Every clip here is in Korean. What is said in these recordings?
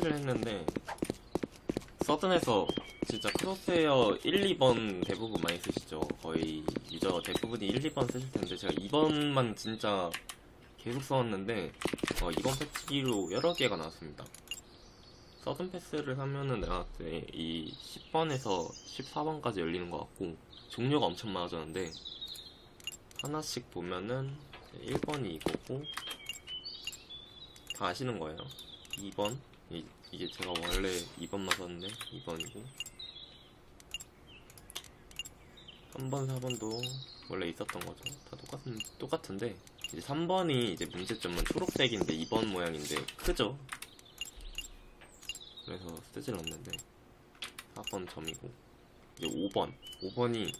설치를 했는데 서든에서 진짜 크로스웨어 1, 2번 대부분 많이 쓰시죠. 거의 유저 대부분이 1, 2번 쓰실 텐데 제가 2번만 진짜 계속 써왔는데 어, 이번 패치로 여러 개가 나왔습니다. 서든 패스를 사면은 내가 이 10번에서 14번까지 열리는 것 같고 종류가 엄청 많아졌는데 하나씩 보면은 1번이 이거고 다 아시는 거예요. 2번 이, 이게 제가 원래 2번만 썼는데 2번이고 3번, 4번도 원래 있었던 거죠. 다 똑같은 똑같은데 이제 3번이 이제 문제점은 초록색인데 2번 모양인데 크죠. 그래서 쓰질 않는데 4번 점이고 이제 5번 5번이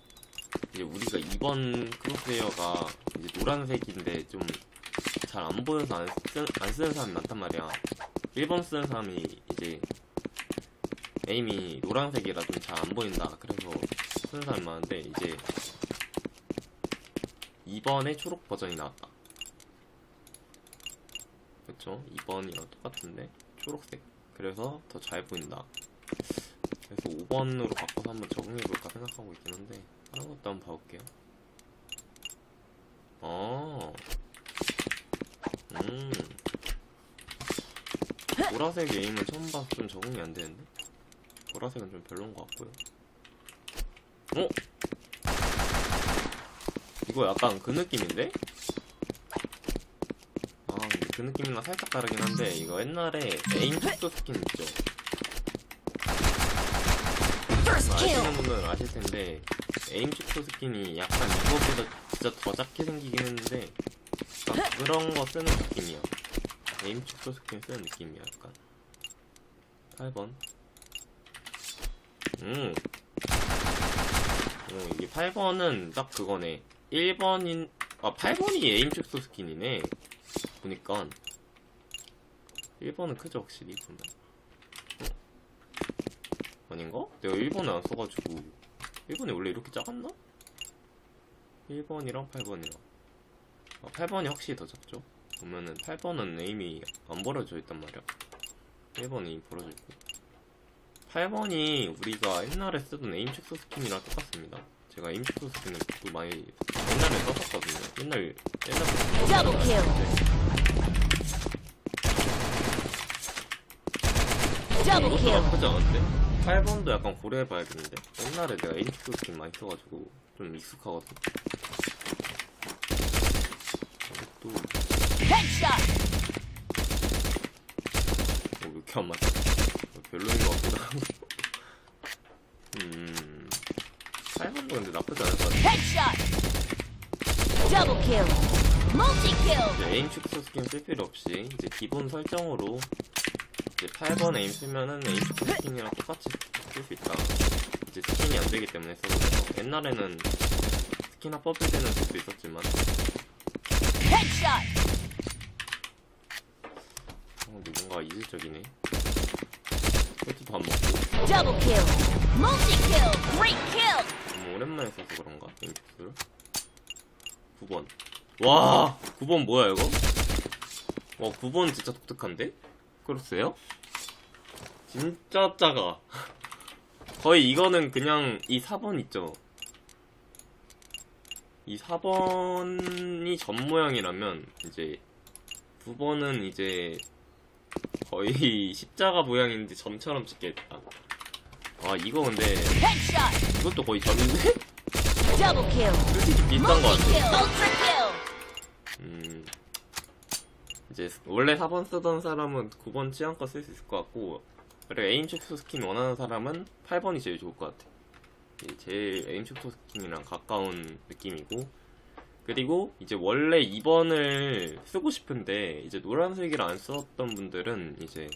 이제 우리가 2번 크로스웨어가 이제 노란색인데 좀 잘 안 보여서 안, 쓰, 안 쓰는 사람이 많단 말이야 1번 쓰는 사람이 이제 에임이 노란색이라 좀 잘 안 보인다. 그래서 쓰는 사람이 많은데 이제 2번의 초록 버전이 나왔다. 그쵸? 2번이랑 똑같은데? 초록색. 그래서 더 잘 보인다. 그래서 5번으로 바꿔서 한번 적응해볼까 생각하고 있긴 한데 다른 것도 한번 봐볼게요. 어. 음. 보라색 에임은 처음 봐서 좀 적응이 안 되는데? 보라색은 좀 별론 것 같고요. 어? 이거 약간 그 느낌인데? 아, 그 느낌이랑 살짝 다르긴 한데, 이거 옛날에 에임 축소 스킨 있죠? 아시는 분들은 아실 텐데, 에임 축소 스킨이 약간 이거보다 진짜 더 작게 생기긴 했는데, 그런 거 쓰는 느낌이야. 에임 축소 스킨 쓰는 느낌이야, 약간. 8번. 음. 어, 이게 8번은 딱 그거네. 1번인, 아, 8번이 에임 축소 스킨이네. 보니까. 1번은 크죠, 확실히, 보면. 어? 아닌가? 내가 1번을 안 써가지고. 1번이 원래 이렇게 작았나? 1번이랑 8번이랑. 아, 8번이 확실히 더 작죠? 보면은 8번은 에임이 안 벌어져 있단 말이야. 1번은 에임 벌어져 있고. 8번이 우리가 옛날에 쓰던 에임 축소 스킨이랑 똑같습니다. 제가 에임 축소 스킨을 또 많이 옛날에 썼었거든요. 옛날. Double 이것도. 나쁘지 않은데? 8번도 약간 고려해봐야겠는데? 옛날에 내가 에임 축소 스킨 많이 써가지고 좀 익숙하거든. 또, 어, Headshot. 왜 이렇게 안 맞아? 어, 별로인 것 같기도 하고. 음. 8번도 근데 나쁘지 않을 것 같아. Headshot. Double kill. Multi kill. 이제 에임 축소 스킨 쓸 필요 없이 이제 기본 설정으로 이제 8번 에임 쓰면은 에임 축소 스킨이랑 똑같이 쓸 수 있다. 이제 스킨이 안 되기 때문에 써서 옛날에는 스킨 합법일 때는 쓸 수 있었지만 Headshot. 뭔가 이질적이네. 밥 먹고 Double kill. Multi kill. Great kill. 너무 오랜만에 써서 그런가 축소를. 9번. 와 9번 뭐야 이거? 와 9번 진짜 독특한데? 그렇어요? 진짜 작아. 거의 이거는 그냥 이 4번 있죠. 이 4번이 전 모양이라면 이제 9번은 이제 거의 십자가 모양인데 점처럼 찍겠다. 아 이거 근데. 이것도 거의 점인데? 솔직히 비슷한 것 같아. 음, 이제 원래 4번 쓰던 사람은 9번 취향껏 쓸 수 있을 것 같고, 그리고 에임 축소 스킨 원하는 사람은 8번이 제일 좋을 것 같아. 제일 에임 축소 스킨이랑 가까운 느낌이고, 그리고 이제 원래 2번을 쓰고 싶은데, 이제 노란색을 안 썼던 분들은 이제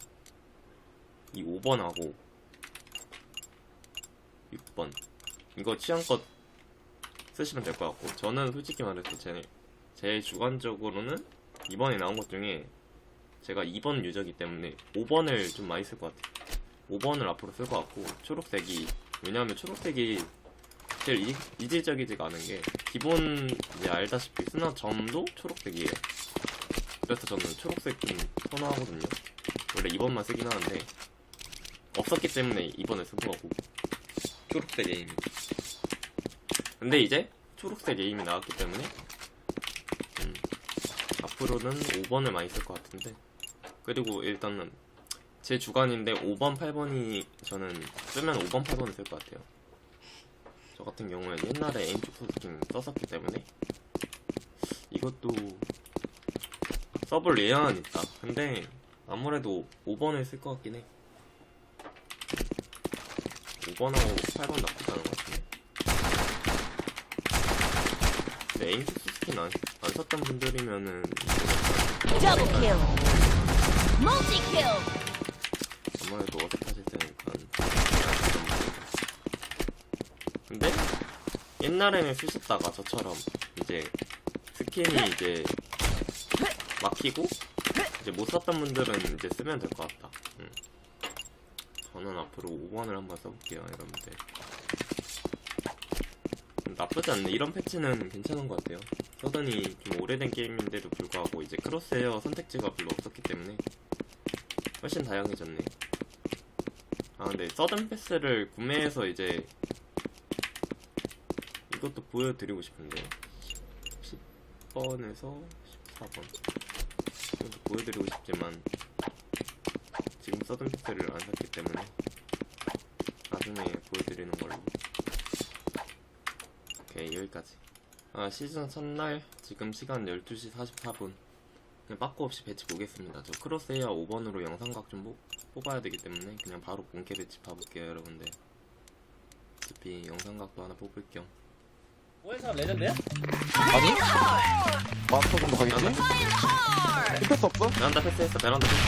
이 5번하고 6번. 이거 취향껏 쓰시면 될 것 같고, 저는 솔직히 말해서 제 제일 주관적으로는 이번에 나온 것 중에 제가 2번 유저기 때문에 5번을 좀 많이 쓸 것 같아요. 5번을 앞으로 쓸 것 같고 초록색이 왜냐하면 초록색이 제일 이- 이질적이지가 않은 게 기본 이제 알다시피 스나 점도 초록색이에요. 그래서 저는 초록색 좀 선호하거든요. 원래 2번만 쓰긴 하는데 없었기 때문에 이번에 쓴 거고 초록색 에임 근데 이제 초록색 에임이 나왔기 때문에 음, 앞으로는 5번을 많이 쓸 것 같은데 그리고 일단은 제 주관인데 5번, 8번이 저는 쓰면 5번, 8번을 쓸 것 같아요 저 같은 경우에는 옛날에 에임 축소 스킨 썼었기 때문에 이것도 써볼 예언은 있다 근데 아무래도 5번을 쓸 것 같긴 해 5번하고 8번 나쁘지 않은 것 같은데 근데 에임 축소 스킨 안, 안 썼던 분들이면은 Double kill. Multi kill. 아무래도 어색하실 테니까 근데 옛날에는 쓰셨다가 저처럼 이제 스킨이 이제 막히고 이제 못 썼던 분들은 이제 쓰면 될 것 같다. 음. 저는 앞으로 5번을 한번 써볼게요 여러분들. 음, 나쁘지 않네. 이런 패치는 괜찮은 것 같아요. 서든이 좀 오래된 게임인데도 불구하고 이제 크로스헤어 선택지가 별로 없었기 때문에 훨씬 다양해졌네. 아 근데 서든 패스를 구매해서 이제 이것도 보여드리고 싶은데 10번에서 14번 이것도 보여드리고 싶지만 지금 서든 패스를 안 샀기 때문에 나중에 보여드리는 걸로. 오케이 여기까지. 아 시즌 첫날 지금 시간 12시 44분. 그냥 빠꾸 없이 배치 보겠습니다. 저 크로스헤어 5번으로 영상각 좀 뽑, 뽑아야 되기 때문에 그냥 바로 본캐 배치 봐볼게요 여러분들. 어차피 영상각도 하나 뽑을 겸 오해사 레전드야? 아니? 마스터 정도 가겠지? 임팩트 없어? 베란다 패스했어. 베란다 패스.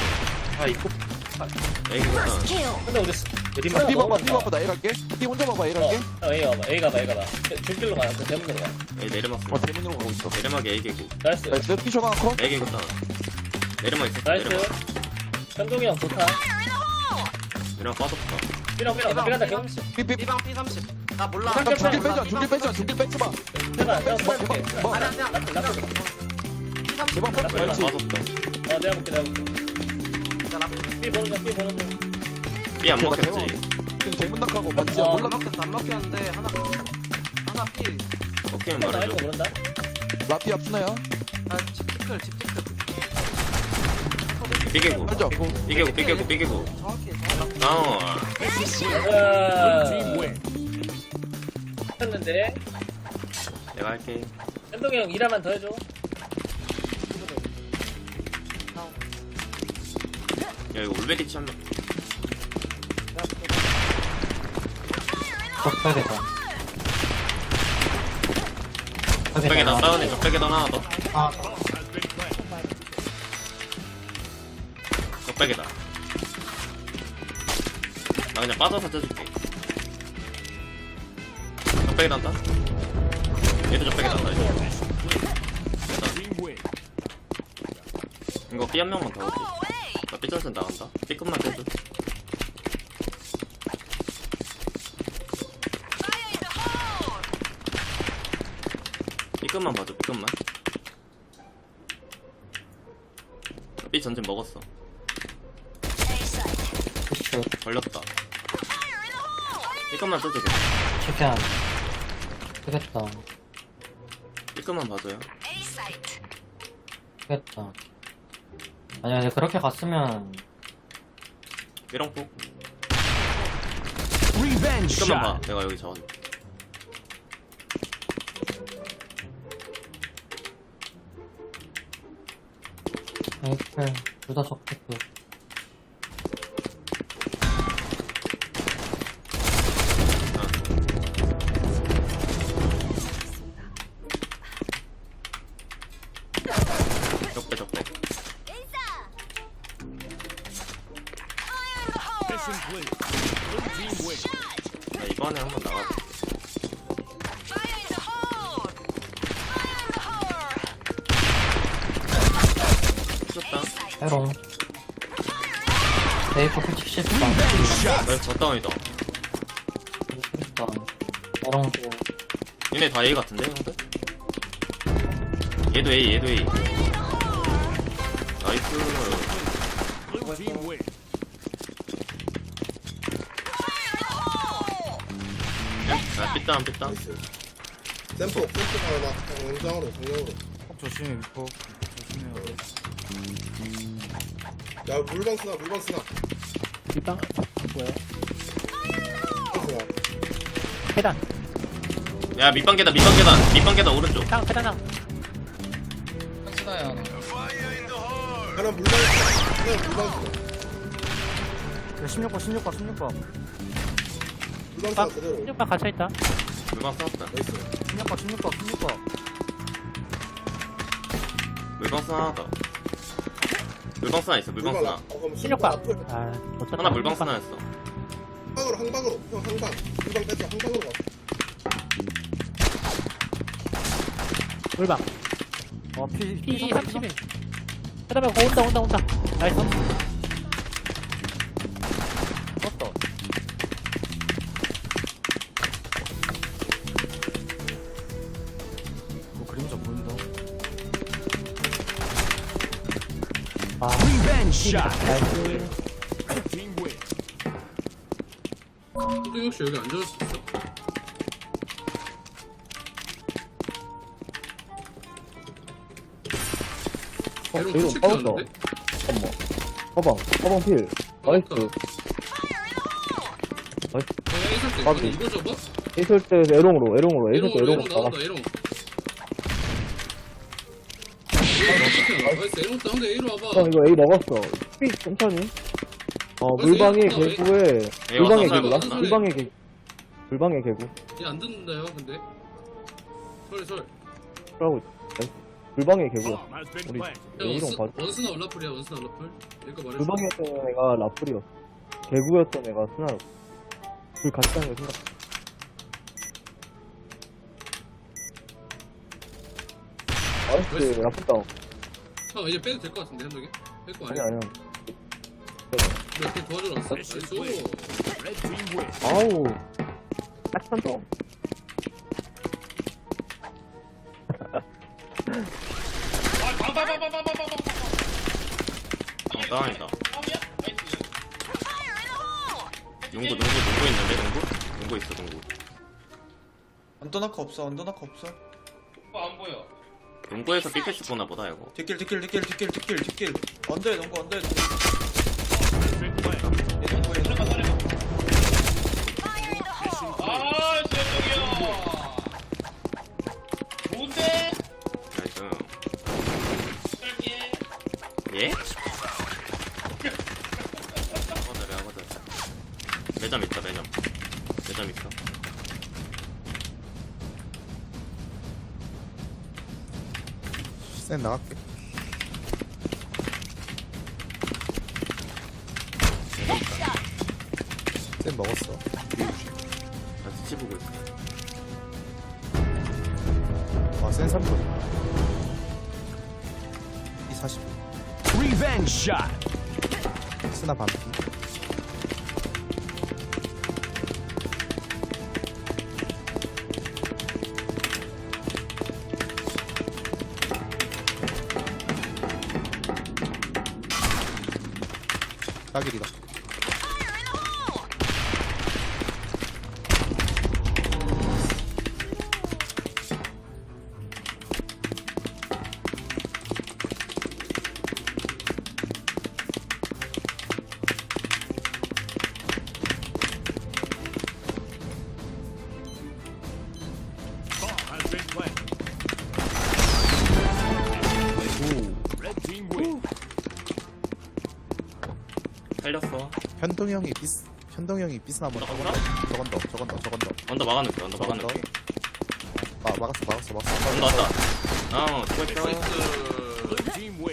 아 이거 에이 그거다. Kill. 근데 우리 띠 봐봐, 띠 봐봐, 나 A 갈게. 띠 혼자 봐봐, A 갈게. 어, A 가봐. A 가봐 A 가봐. 줄길로 가그 대문으로 가 에이 내리막 어, 대문으로 가고 있어. 내리막에 A 개구 나이스. 나이스, 띠 쇼가 커? A 개구 따 내리막 있어. 나이스. 내리막 현동이 형 좋다. 내리막 빠졌다. 삐랑 삐랑 나 삐랑 다 경 삐삐. B방 P30 나 몰라 형, 중길 빼자, 중길 빼자, 중길 빼지 마. 제발 내가 뭐, 볼게 뭐, 뭐. 아니 아니야 나 내리막 그렇지. 빠졌다 어 내가 볼게 내가 볼게 삐 보는 중삐 보는 중 B 안 대박, 먹혔지 지금 대문 낙하고 맞지? 어. 몰라. 안 먹혔어 안 먹혔는데 하나 하나 P 오케이면 나 말해줘 모른다 라피 앞수나야? 아 집티클 집티클 개구 B 개구 B 개구 정확히 정확히 했는 데 내가 할게. 현동이 형 일하만 더 해줘. 야 이거 올베리치 한 명 적백이다. 적백에다 다운해 적백에다 하나 더 아, 적백에다 나 그냥 빠져서 쪄줄게 적백에다 한다. 얘도 적백에다 한다 이거. 이거 B 한 명만 더 올게 나 전선 나간다. B 끝만 떼줘. B 끝만 봐줘 B 끝만. B 전진 먹었어. 푸시, 걸렸다. B 끝만 떼줘 그냥. 치킨. 되겠다. 끝만 봐줘요 되겠다. 아니, 근데 그렇게 갔으면, 삐렁폭 B 끝만 봐 내가 여기 잡아줄게 에이플, 둘다 적백도. 해롱. 에이플 푸치 실수다. 나 저다운이다 실수다. 해롱, 또. 얘네 다 A 같은데 형들? 얘도 A 얘도 A 나이스 야 삐땀 삐땀 샘플 샘플 하나 정장으로 정장으로 조심해 미포 조심해요 야 물방 쓰나 물방 쓰나 일단 뭐야? 쓰나 계단. 야 밑방 계단 밑방 계단 밑방 계단 오른쪽. 땅 계단 땅. 한스나야. 하나 물방 쓰나 하나 물방 쓰나 16번 16번 16번. 물방 쓰나 그대로. 16번 갇혀 있다. 물방 싸웠다. 나이스. 16번 16번 16번 물방 싸 하나 더. 물방 싸 있어 물방 싸 16번 아 어쩌다 하나 물방 싸나였어. 항방으로 항방으로. 형 항방. 항방 뺐어 항방으로 가. 물방. 어 P P 31 그다음에 거 온다 온다 온다. 나이스 아 나이스 또 역시 여기 앉아줄 수 있어? 어, 에로 이거 터치 빠졌어. 켰는데? 허방 허방 필 나이스 어, 야, 때 빠지. 이거 접어? 있을 때 에롱으로 에롱으로 에롱 있을 때 에롱 에롱으로 나온다 에롱 나이스 에롱 다운데 A로 와봐. 형 이거 A 먹었어. 삐 천천히. 어 벌써 먹었나? 개구에 왔다, 개구다 왔다. 물방에 개구 물방에 개구. 얘안 듣는다요 근데. 설설. 하고 있어 물방에 개구야. 우리 야 A롱 원스, 봐 원스나 올라풀이야 원스나 올라풀 이거 말해줘 물방이었던 애가 라플이었어. 개구였던 애가 스나로. 둘 같이 하는 거 생각. 나이스 라플 다운 형 이제 빼도 될 것 같은데 현덕이? 뺄거 아니 아니야? 아니야. 몇개 도와주러 왔어? 나이스. 아우. 같이 던져 어 다운이다. 농구 농구 농구 있는데 농구? 농구 있어 농구. 언더나커 없어 언더나커 없어 농구에서 삐패스 보나 보다 이거. 뒷길 뒷길 뒷길 뒷길 뒷길 뒷길. 언더에 농구 언더에 농구 얘 농구에 농구 나이스 예? 하거들에 하거들 매점 있다 매점. 매점 있어 쌤 나갈게. 쌤 먹었어. 나 스치 보고 있어. 아쌤 3분. 이 40. 리벤지 샷 스나 반피 딱일이 현동 형이 비스 현동 형이 비스나 한번 나가보라? 저건 더 저건 더 저건 더. 언더 막아놓을게 언더 저건 더 막아놓을게 아, 막았어 막았어 막았어. 언더 왔다. 어 수고했어 나이스. 팀 윈.